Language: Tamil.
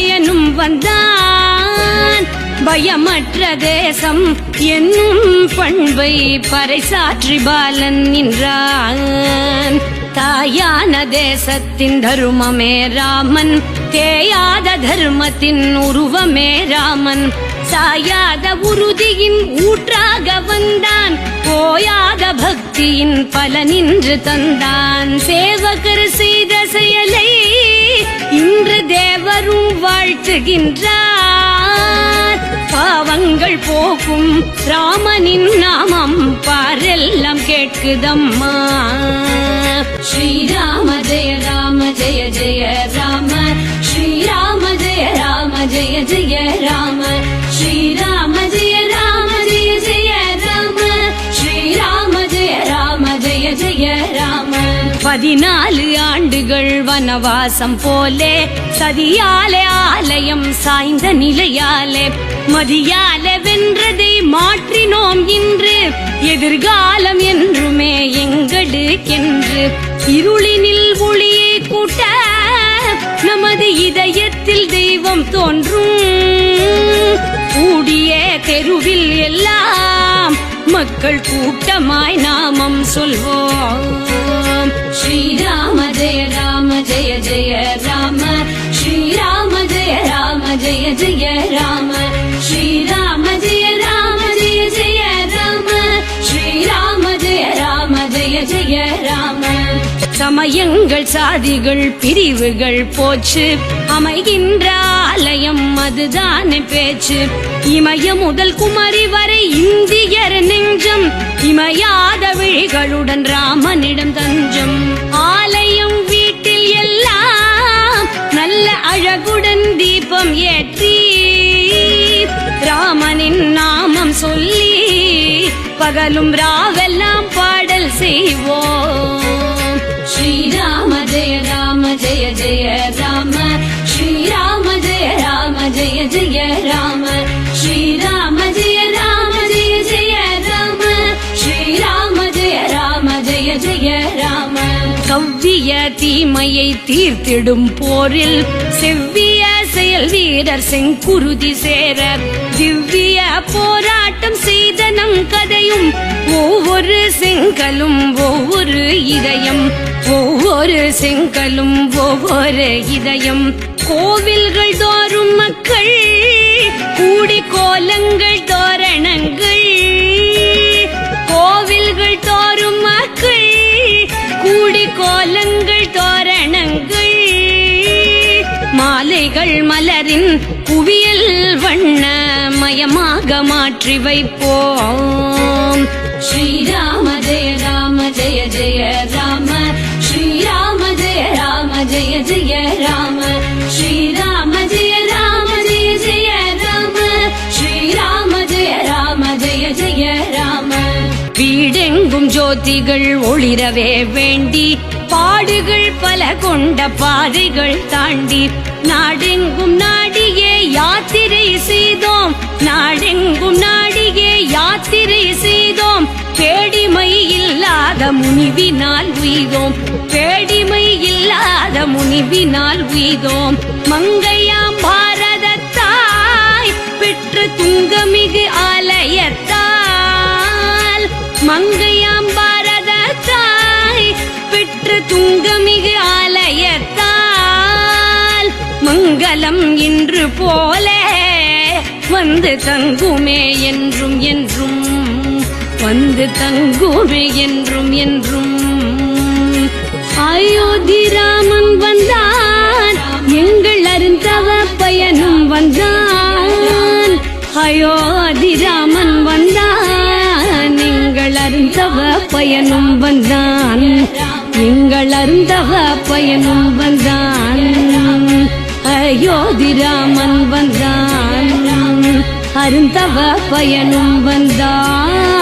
பயனும் வந்தான். பயமற்ற தேசம் என்னும் பண்பை பறைசாற்றி பாலன் நின்றான். தாயான தேசத்தின் தருமமே ராமன் தேயாத தர்மத்தின் உருவமே ராமன். சாயாத உறுதியின் ஊற்றாக வந்தான் போயாத பக்தியின் பலனின்று தந்தான். சேவக வாழ்த்துகின்றார் பாவங்கள் போகும் ராமனின் நாமம் பாரெல்லாம் கேட்குதம்மா. ஸ்ரீராம ஜெய ராம ஜெய ஜெய ராம. ஸ்ரீராம ஜெய ராம ஜெய ஜெய ராம. ஸ்ரீராம ஜெய ராம ஜெய ஜெய ராம. ஸ்ரீராம ஜெய ராம ஜெய ஜெய ராம. பதினாலு ஆண்டுகள் வனவாசம் போலே சதியாலே ஆலயம் சாய்ந்த நிலையாலே மதியாலே வென்றதை மாற்றினோம் இன்று எதிர்காலம் என்றுமே எங்கடு என்று இருளினில் ஒளியை கூட்ட நமது இதயத்தில் தெய்வம் தோன்றும். கூடிய தெருவில் எல்லாம் மக்கள் கூட்டமாய் நாமம் சொல்வோம். ஸ்ரீராம ஜெய ராம ஜெய ஜெய ராம ஸ்ரீராம ஜெய ராம ஜெய ஜெய ராம ஸ்ரீராம ஜெய ராம ஜெய ஜெய ராம ஸ்ரீராம ஜெய ராம ஜெய ஜெய ராம சமயங்கள் சாதிகள் பிரிவுகள் போச்சு. அமைகின்ற ஆலயம் அதுதானே பேச்சு. இமய முதல் குமரி வரை இந்தியர் நெஞ்சம். இமையாத விழிகளுடன் ராமனிடம் தஞ்சம். தீபம் ஏற்றி ராமனின் நாமம் சொல்லி பகலும் ராவெல்லாம் பாடல் செய்வோம். ஸ்ரீராம ஜெய ராம ஜெய ஜெய ராம. ஸ்ரீராம ஜெய ராம ஜெய ஜெய ராம. ஸ்ரீராம ஜெய ராம ஜெய ஜெய ராம. ஸ்ரீராம ஜெய ராம ஜெய ஜெய ராம. கவ்விய தீமையை தீர்த்திடும் போரில் செவ்விய செயல் வீரர் செங்குருதி சேர திவ்ய போராட்டம் செய்த நம் கதையும் ஒவ்வொரு செங்கலும் ஒவ்வொரு இதயம். ஒவ்வொரு செங்கலும் ஒவ்வொரு இதயம். கோவில்கள் தோறும் மக்கள் கூடி கோலங்கள் மலரின் குவியல் வண்ண மயமாக மாற்றி வைப்போம். ஸ்ரீராம ஜெய ராம ஜெய ஜெய ராம. ஸ்ரீராம ஜெய ராம ஜெய ஜெய ராம. ஸ்ரீராம ஜெய ராம ஜெய ஜெய ராம. ஸ்ரீராம ஜெய ராம ஜெய ஜெய ராம. வீடெங்கும் ஜோதிகள் ஒளிரவே வேண்டி பாடுகள் பல கொண்ட பாதைகள் தாண்டி நாடெங்கும் நாடியே யாத்திரை செய்தோம். நாடெங்கும் நாடியே யாத்திரை செய்தோம். பேடிமை இல்லாத முனிவினால் உய்தோம். பேடிமை இல்லாத முனிவினால் உய்தோம். மங்கையாம் பாரத தாய் பெற்ற துங்கமிகு ஆலயத்தால். மங்கையாம் மங்களம் இன்று போல வந்து தங்குமே என்றும் என்றும் வந்து தங்குமே என்றும் என்றும். அயோத்தி ராமன் வந்தான் எங்கள் அருந்தவ பயனும் வந்தான். அயோத்தி ராமன் வந்தான் எங்கள் அருந்தவ பயனும் வந்தான். எங்கள் அருந்தவ பயனும் வந்தான். அயோத்தி வந்தான் அருந்தவ பயனும் வந்தான்